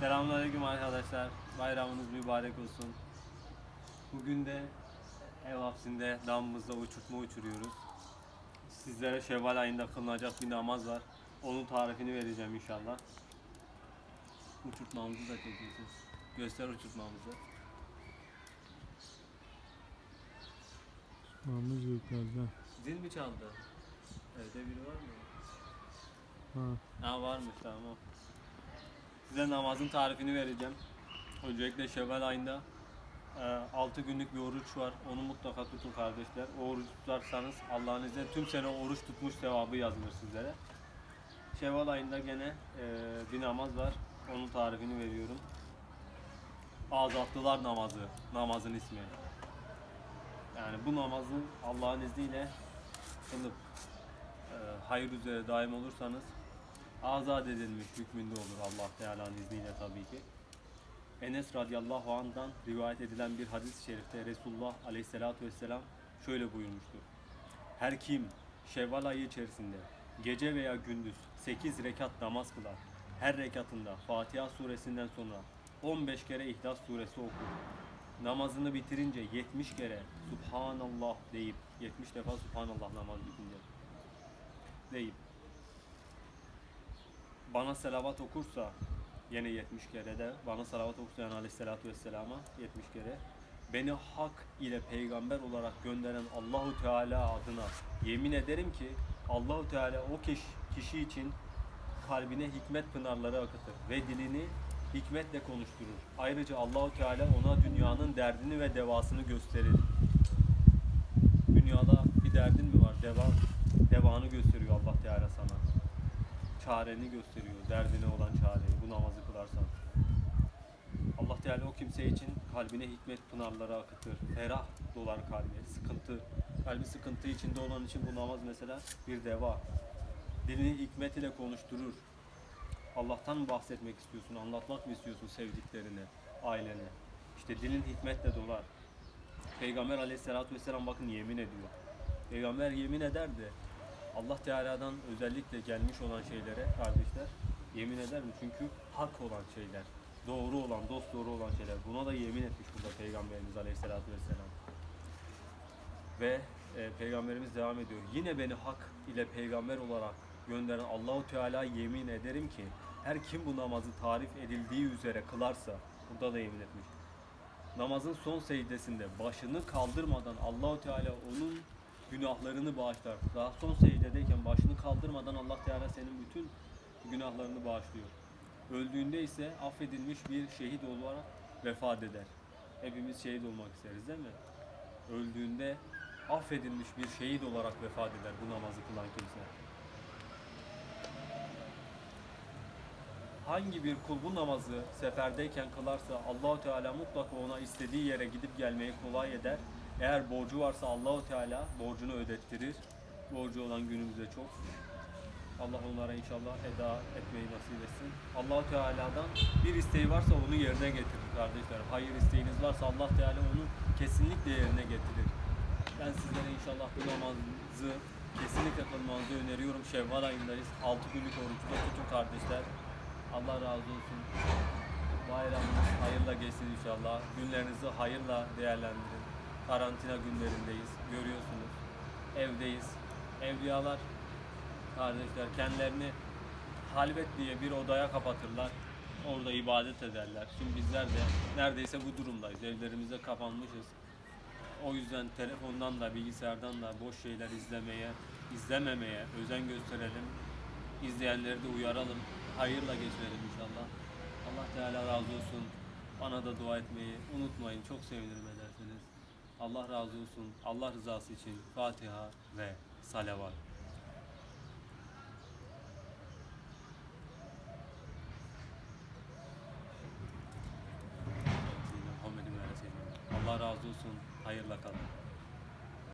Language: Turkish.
Selamünaleyküm arkadaşlar. Bayramınız mübarek olsun. Bugün de ev hapsinde damımızda uçurtma uçuruyoruz. Sizlere Şevval ayında kılınacak bir namaz var. Onun tarifini vereceğim inşallah. Uçurtmamızı da çekiyorsunuz. Göster uçurtmamızı. Namız yukarıda. Zil mi çaldı? Evde biri var mı? Ha. Ha varmış tamam. Size namazın tarifini vereceğim. Öncelikle Şevval ayında 6 günlük bir oruç var. Onu mutlaka tutun kardeşler. O oruç tutarsanız Allah'ın izniyle tüm sene oruç tutmuş sevabı yazılır sizlere. Şevval ayında gene e, bir namaz var. Onun tarifini veriyorum. Azatlılar namazı. Namazın ismi. Yani bu namazın Allah'ın izniyle kılıp e, hayır üzere daim olursanız azat edilmiş hükmünde olur Allah Teala'nın izniyle tabii ki. Enes radıyallahu anh'dan rivayet edilen bir hadis-i şerifte Resulullah aleyhissalatu vesselam şöyle buyurmuştur. Her kim Şevval ayı içerisinde gece veya gündüz 8 rekat namaz kılar. Her rekatında Fatiha suresinden sonra 15 kere İhlas suresi okur. Namazını bitirince 70 kere Subhanallah deyip 70 defa Subhanallah namaz bitince deyip bana selavat okursa yine 70 kere de bana salavat okursa yani aleyhissalatu vesselama 70 kere beni hak ile peygamber olarak gönderen Allahu Teala adına yemin ederim ki Allahu Teala o kişi, kişi için kalbine hikmet pınarları akıtır ve dilini hikmetle konuşturur. Ayrıca Allahu Teala ona dünyanın derdini ve devasını gösterir. Dünyada bir derdin mi var? Deva, devanı gösteriyor Allah Teala sana çareni gösteriyor. Derdine olan çareyi bu namazı kılarsan. Allah Teala o kimse için kalbine hikmet pınarları akıtır. Ferah dolar kalbi. Sıkıntı. Kalbi sıkıntı içinde olan için bu namaz mesela bir deva. Dilini hikmet ile konuşturur. Allah'tan bahsetmek istiyorsun? Anlatmak mı istiyorsun sevdiklerine, ailene? İşte dilin hikmetle dolar. Peygamber aleyhissalatü vesselam bakın yemin ediyor. Peygamber yemin ederdi. Allah Teala'dan özellikle gelmiş olan şeylere kardeşler yemin eder mi? Çünkü hak olan şeyler, doğru olan, dost doğru olan şeyler. Buna da yemin etmiş burada Peygamberimiz Aleyhisselatü Vesselam. Ve e, Peygamberimiz devam ediyor. Yine beni hak ile peygamber olarak gönderen Allahu Teala yemin ederim ki her kim bu namazı tarif edildiği üzere kılarsa burada da yemin etmiş. Namazın son secdesinde başını kaldırmadan Allahu Teala onun günahlarını bağışlar. Daha son secdedeyken başını kaldırmadan Allah Teala senin bütün günahlarını bağışlıyor. Öldüğünde ise affedilmiş bir şehit olarak vefat eder. Hepimiz şehit olmak isteriz değil mi? Öldüğünde affedilmiş bir şehit olarak vefat eder bu namazı kılan kimse. Hangi bir kul bu namazı seferdeyken kılarsa Allahu Teala mutlaka ona istediği yere gidip gelmeyi kolay eder. Eğer borcu varsa Allahu Teala borcunu ödettirir. Borcu olan günümüzde çok. Allah onlara inşallah eda etmeyi nasip etsin. Allahu Teala'dan bir isteği varsa onu yerine getirir kardeşler. Hayır isteğiniz varsa Allah Teala onu kesinlikle yerine getirir. Ben sizlere inşallah bu namazı kesinlikle kılmanızı öneriyorum. Şevval ayındayız. 6 günlük oruçta tutun kardeşler. Allah razı olsun. Bayramınız hayırla geçsin inşallah. Günlerinizi hayırla değerlendirin. Karantina günlerindeyiz. Görüyorsunuz. Evdeyiz. Evliyalar kardeşler kendilerini halvet diye bir odaya kapatırlar. Orada ibadet ederler. Şimdi bizler de neredeyse bu durumdayız. Evlerimizde kapanmışız. O yüzden telefondan da bilgisayardan da boş şeyler izlemeye, izlememeye özen gösterelim. İzleyenleri de uyaralım. Hayırla geçirelim inşallah. Allah Teala razı olsun. Bana da dua etmeyi unutmayın. Çok sevinirim ederseniz. Allah razı olsun. Allah rızası için Fatiha ve salavat. Allah razı olsun. Hayırla kalın.